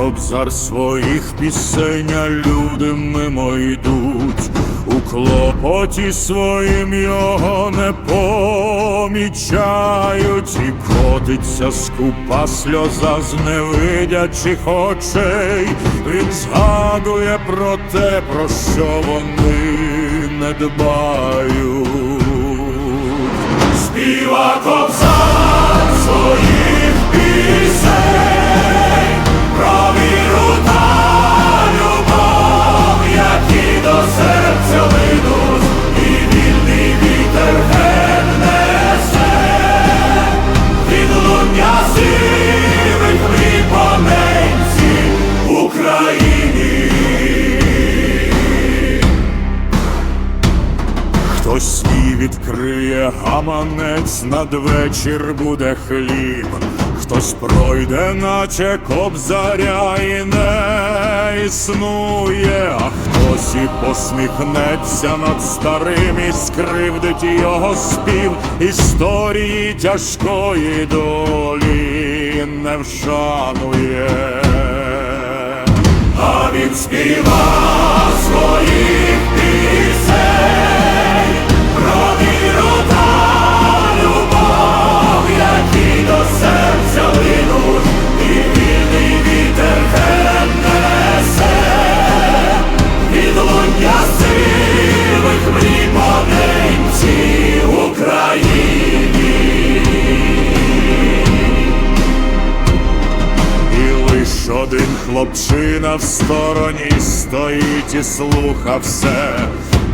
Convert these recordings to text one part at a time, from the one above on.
кобзар своїх пісень, а люди мимо йдуть, у клопоті своїм його не помічають, і котиться скупа сльоза з невидячих очей. Він згадує про те, про що вони не дбають. Співа кобзар Хтось відкриє гаманець, надвечір буде хліб, хтось пройде, наче кобзаря і не існує, а хтось і посміхнеться над старим і скривдить його спів. Історії тяжкої долі не вшанує. А він співа своїх один хлопчина в стороні стоїть і слуха все,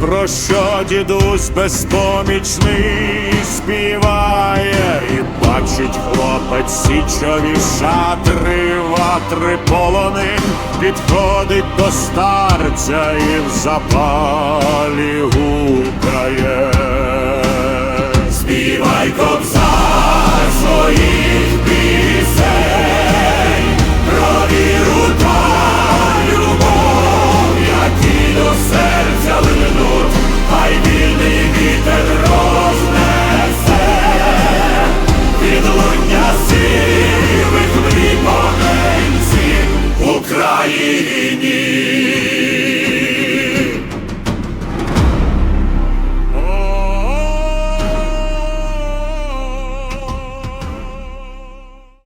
про що дідусь безпомічний співає, і бачить хлопець січові шатри, ватри полони, підходить до старця і в запалі гукає.